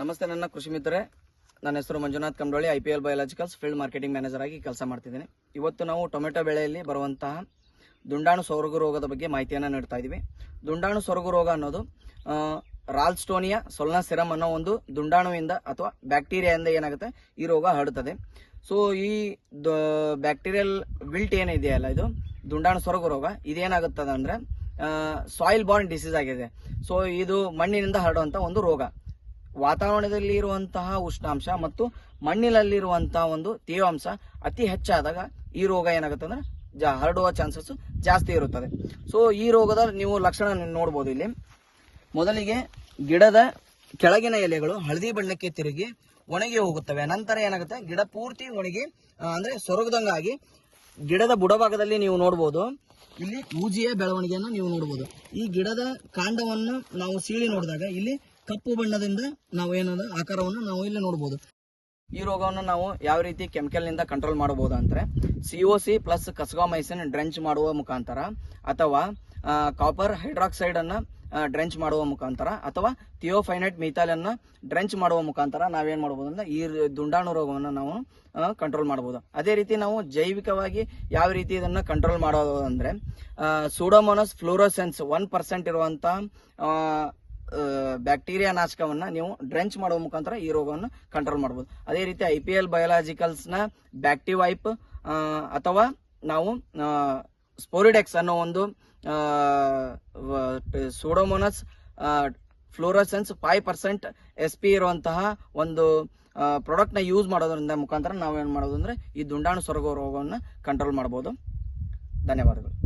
ನಮಸ್ತೆ ನನ್ನ ಕೃಷಿ ಮಿತ್ರರೇ. ನನ್ನ ಹೆಸರು Manjunath Kandoli I P L biologicals field marketing manager ಆಗಿ ಕೆಲಸ ಮಾಡ್ತಿದ್ದೀನಿ. ಇವತ್ತು ನಾವು ಟೊಮೆಟೊ ಬೆಳೆಯಲ್ಲಿ ಬರುವಂತಹ ದುಂಡಾಣು ಸೊರಗು ರೋಗದ ಬಗ್ಗೆ ಮಾಹಿತಿಯನ್ನು ನೀಡ್ತಾ ಇದ್ದೀವಿ. ದುಂಡಾಣು ಸೊರಗು ರೋಗ ಅನ್ನೋದು ರಾಲ್ಸ್ಟೋನಿಯಾ ಸೊಲ್ನಾ ಸಿರಮ್ ಅನ್ನೋ ಒಂದು ದುಂಡಾಣುವಿಂದ ಅಥವಾ ಬ್ಯಾಕ್ಟೀರಿಯಾದಿಂದ ಏನಾಗುತ್ತೆ, ಈ ರೋಗ ಹರಡುತ್ತದೆ. ಸೊ ಈ ಬ್ಯಾಕ್ಟೀರಿಯಲ್ ವಿಲ್ಟ್ ಏನಿದೆಯಲ್ಲ ಇದು? ದುಂಡಾಣು ಸೊರಗು ರೋಗ. ಇದೇನಾಗುತ್ತದೆ ಅಂದರೆ ಸಾಯಿಲ್ ಬಾರ್ನ್ ಡಿಸೀಸ್ ಆಗಿದೆ. ಸೊ ಇದು ಮಣ್ಣಿನಿಂದ ಹರಡುವಂತ ಒಂದು ರೋಗ. ವಾತಾವರಣದಲ್ಲಿ ಇರುವಂತಹ ಉಷ್ಣಾಂಶ ಮತ್ತು ಮಣ್ಣಿನಲ್ಲಿರುವಂತಹ ಒಂದು ತೇವಾಂಶ ಅತಿ ಹೆಚ್ಚಾದಾಗ ಈ ರೋಗ ಏನಾಗುತ್ತೆ ಅಂದ್ರೆ ಜಾ ಹರಡುವ ಚಾನ್ಸಸ್ ಜಾಸ್ತಿ ಇರುತ್ತದೆ. ಸೊ ಈ ರೋಗದ ನೀವು ಲಕ್ಷಣ ನೋಡ್ಬೋದು ಇಲ್ಲಿ. ಮೊದಲಿಗೆ ಗಿಡದ ಕೆಳಗಿನ ಎಲೆಗಳು ಹಳದಿ ಬಣ್ಣಕ್ಕೆ ತಿರುಗಿ ಒಣಗಿ ಹೋಗುತ್ತವೆ. ನಂತರ ಏನಾಗುತ್ತೆ? ಗಿಡ ಪೂರ್ತಿ ಒಣಗಿ ಅಂದ್ರೆ ಸೊರಗದಂಗಾಗಿ ಗಿಡದ ಬುಡಭಾಗದಲ್ಲಿ ನೀವು ನೋಡ್ಬೋದು. ಇಲ್ಲಿ ಊಜಿಯ ಬೆಳವಣಿಗೆಯನ್ನು ನೀವು ನೋಡ್ಬೋದು. ಈ ಗಿಡದ ಕಾಂಡವನ್ನು ನಾವು ಸೀಳಿ ನೋಡಿದಾಗ ಇಲ್ಲಿ ಕಪ್ಪು ಬಣ್ಣದಿಂದ ನಾವು ಏನದ ಆಕಾರವನ್ನು ನಾವು ಇಲ್ಲಿ ನೋಡಬಹುದು ಈ ರೋಗವನ್ನು ನಾವು ಯಾವ ರೀತಿ ಕೆಮಿಕಲ್ನಿಂದ ಕಂಟ್ರೋಲ್ ಮಾಡಬಹುದು ಅಂದ್ರೆ O C plus kasugamycin drench ಮಾಡುವ ಮುಖಾಂತರ ಅಥವಾ ಕಾಪರ್ ಹೈಡ್ರಾಕ್ಸೈಡ್ ಅನ್ನ ಡ್ರೆಂಚ್ ಮಾಡುವ ಮುಖಾಂತರ ಅಥವಾ ಥಿಯೋಫೈನೈಟ್ ಮೀಥಾಲನ್ನು ಅನ್ನ ಡ್ರೆಂಚ್ ಮಾಡುವ ಮುಖಾಂತರ ನಾವೇನ್ ಮಾಡಬಹುದು ಅಂದ್ರೆ ಈ ದುಂಡಾಣು ರೋಗವನ್ನು ನಾವು ಕಂಟ್ರೋಲ್ ಮಾಡಬಹುದು. ಅದೇ ರೀತಿ ನಾವು ಜೈವಿಕವಾಗಿ ಯಾವ ರೀತಿ ಇದನ್ನ ಕಂಟ್ರೋಲ್ ಮಾಡೋದು ಅಂದ್ರೆ ಸೂಡೋಮೋನಸ್ ಫ್ಲೋರೋಸೆನ್ಸ್ ಒನ್ ಪರ್ಸೆಂಟ್ ಇರುವಂತಹ ಬ್ಯಾಕ್ಟೀರಿಯಾ ನಾಶಕವನ್ನ ನೀವು ಡ್ರೆಂಚ್ ಮಾಡುವ ಮುಖಾಂತರ ಈ ರೋಗವನ್ನು ಕಂಟ್ರೋಲ್ ಮಾಡಬಹುದು ಅದೇ ರೀತಿ ಐ ಪಿ ಎಲ್ನ ಬ್ಯಾಕ್ಟಿವೈಪ್ ಅಥವಾ ನಾವು ಸ್ಪೋರಿಡೆಕ್ಸ್ ಅನ್ನೋ ಒಂದು pseudomonas fluorescens five percent S P ಇರುವಂತಹ ಒಂದು ಪ್ರಾಡಕ್ಟ್ನ ಯೂಸ್ ಮಾಡೋದ್ರಿಂದ ಮುಖಾಂತರ ನಾವೇನು ಮಾಡೋದು ಅಂದ್ರೆ ಈ ದುಂಡಾಣು ಸೊರಗೋ ರೋಗವನ್ನು ಕಂಟ್ರೋಲ್ ಮಾಡಬಹುದು ಧನ್ಯವಾದಗಳು.